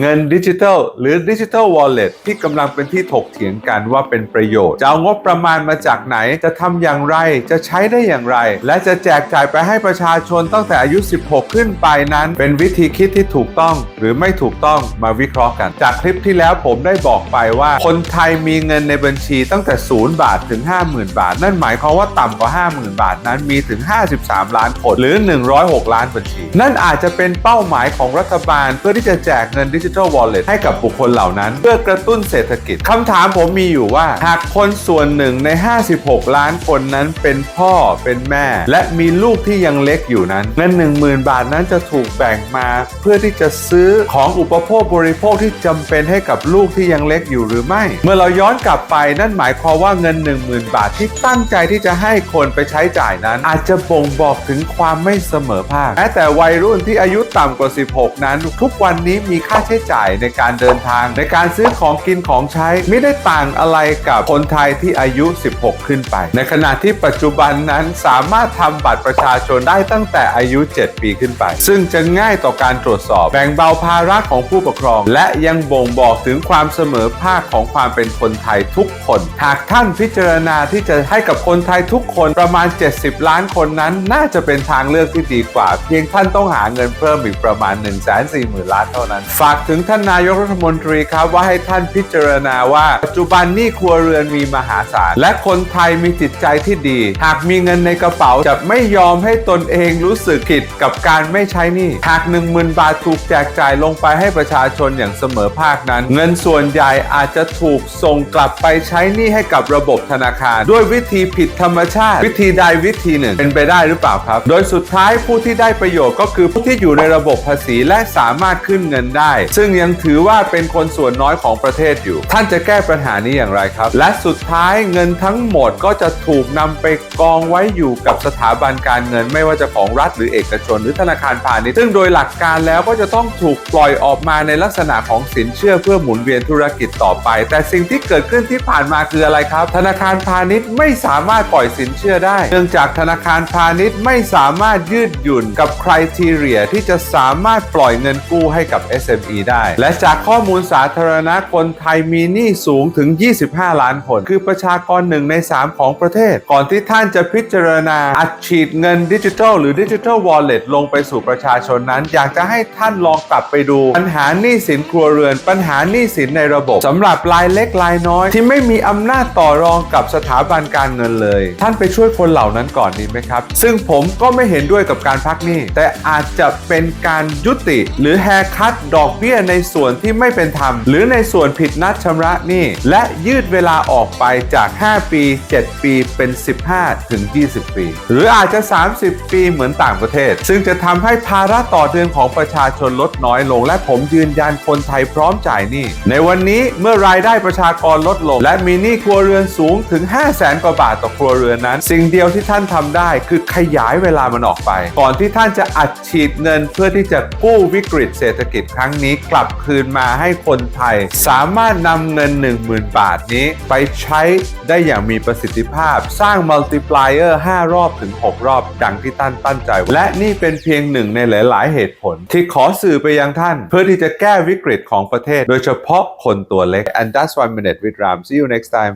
เงินดิจิทัลหรือดิจิทัลวอลเล็ตที่กำลังเป็นที่ถกเถียงกันว่าเป็นประโยชน์ จะเอางบประมาณมาจากไหน จะทำอย่างไร จะใช้ได้อย่างไร และจะแจกจ่ายไปให้ประชาชนตั้งแต่อายุ 16 ขึ้นไปนั้น เป็นวิธีคิดที่ถูกต้องหรือไม่ถูกต้องมาวิเคราะห์กัน จากคลิปที่แล้วผมได้บอกไปว่า คนไทยมีเงินในบัญชีตั้งแต่ 0 บาทถึง 50,000 บาท นั่นหมายความว่าต่ำกว่า 50,000 บาทนั้นมีถึง 53 ล้านคนหรือ 106 ล้านบัญชี นั่นอาจจะเป็นเป้าหมายของรัฐบาลเพื่อที่จะแจกเงินดิจิทัลวอลเล็ตให้กับบุคคลเหล่านั้น เพื่อกระตุ้นเศรษฐกิจคำถามผมมีอยู่ว่า หากคนส่วนหนึ่งใน 56 ล้านคนนั้นเป็นพ่อเป็นแม่ และมีลูกที่ยังเล็กอยู่นั้นเงิน10,000 บาทนั้นจะถูกแบ่งมา เพื่อที่จะซื้อของอุปโภคบริโภคที่จำเป็นให้กับลูกที่ยังเล็กอยู่หรือไม่ เมื่อเราย้อนกลับไปนั่นหมายความว่าเงิน 10,000 บาทที่ตั้งใจที่จะให้คนไปใช้จ่ายนั้น อาจจะบ่งบอกถึงความไม่เสมอภาคแม้แต่วัยรุ่นที่อายุต่ำกว่า 16 นั้น ทุกวันนี้มีค่าใช้จ่ายในการเดินทาง ในการซื้อของกินของใช้ไม่ได้ต่างอะไรกับคนไทยที่อายุ 16 ขึ้นไป ในขณะที่ปัจจุบันนั้นสามารถทำบัตรประชาชนได้ตั้งแต่อายุ 7 ปีขึ้นไป ซึ่งจะง่ายต่อการตรวจสอบแบ่งเบาภาระของผู้ปกครอง และยังบ่งบอกถึงความเสมอภาคของความเป็นคนไทยทุกคน หากท่านพิจารณาที่จะให้กับคนไทยทุกคนประมาณ 70 ล้านคนนั้น น่าจะเป็นทางเลือกที่ดีกว่า เพียงท่านต้องหาเงินเพิ่มอีกประมาณ 1 4 0 0 0 0ล้านเท่านั้น ฝากถึงท่านนายกรัฐมนตรีครับว่าให้ท่านพิจารณาว่า ปัจจุบันหนี้ครัวเรือนมีมหาศาล และคนไทยมีจิตใจที่ดี หากมีเงินในกระเป๋าจะไม่ยอมให้ตนเองรู้สึกผิดกับการไม่ใช้หนี้หาก10,000 บาทถูกแจกจ่ายลงไปให้ประชาชนอย่างเสมอภาคนั้น เงินส่วนใหญ่อาจจะถูกส่งกลับไปใช้หนี้ให้กับระบบธนาคาร ด้วยวิธีผิดธรรมชาติ วิธีใดวิธีหนึ่ง เป็นไปได้หรือเปล่าครับ โดยสุดท้ายผู้ที่ได้ประโยชน์ก็คือผู้ที่อยู่ในระบบภาษีและสามารถขึ้นเงินได้ซึ่งยังถือว่าเป็นคนส่วนน้อยของประเทศอยู่ ท่านจะแก้ปัญหานี้อย่างไรครับ และสุดท้ายเงินทั้งหมดก็จะถูกนำไปกองไว้อยู่กับสถาบันการเงิน ไม่ว่าจะของรัฐหรือเอกชน หรือธนาคารพาณิชย์ซึ่งโดยหลักการแล้วก็จะต้องถูกปล่อยออกมาในลักษณะของสินเชื่อเพื่อหมุนเวียนธุรกิจต่อไป แต่สิ่งที่เกิดขึ้นที่ผ่านมาคืออะไรครับ ธนาคารพาณิชย์ไม่สามารถปล่อยสินเชื่อได้ เนื่องจากธนาคารพาณิชย์ไม่สามารถยืดหยุ่นกับคุณทีเรียที่จะสามารถปล่อยเงินกู้ให้กับ SME ได้ และจากข้อมูลสาธารณะคนไทยมีหนี้สูงถึง 25 ล้านคน คือประชากรหนึ่งใน 3 ของประเทศ ก่อนที่ท่านจะพิจารณาอัดฉีดเงินดิจิทัลหรือดิจิทัลวอลเล็ตลงไปสู่ประชาชนนั้น อยากจะให้ท่านลองกลับไปดู ปัญหาหนี้สินครัวเรือน ปัญหาหนี้สินในระบบสำหรับรายเล็กรายน้อย ที่ไม่มีอำนาจต่อรองกับสถาบันการเงินเลย ท่านไปช่วยคนเหล่านั้นก่อนดีไหมครับ ซึ่งผมก็ไม่เห็นด้วยกับการพักหนี้ แต่อาจจะเป็นการยุติหรือแฮคัดดอกเบี้ยในส่วนที่ไม่เป็นธรรม หรือในส่วนผิดนัดชำระหนี้ และยืดเวลาออกไปจาก 5 ปี 7 ปีเป็น 15 ถึง 20 ปี หรืออาจจะ 30 ปีเหมือนต่างประเทศ ซึ่งจะทำให้ภาระต่อเดือนของประชาชนลดน้อยลง และผมยืนยันคนไทยพร้อมจ่ายหนี้ในวันนี้เมื่อรายได้ประชากรลดลง และมีหนี้ครัวเรือนสูงถึง 5 0 0แสนกว่าบาทต่อครัวเรือนนั้น สิ่งเดียวที่ท่านทำได้คือขยายเวลามันออกไป ก่อนที่ท่านจะอัดฉีดเงินเพื่อที่จะกู้วิกฤตเศรษฐกิจครั้งนี้กลับคืนมาให้คนไทย สามารถนำเงิน 10,000 บาทนี้ไปใช้ได้อย่างมีประสิทธิภาพ สร้างมัลติพลายเออร์ 5 รอบถึง 6 รอบดังที่ท่านตั้งใจ และนี่เป็นเพียงหนึ่งในหลาย ๆ เหตุผล ที่ขอสื่อไปยังท่าน เพื่อที่จะแก้วิกฤตของประเทศ โดยเฉพาะคนตัวเล็ก and that's one minute with Ram see you next time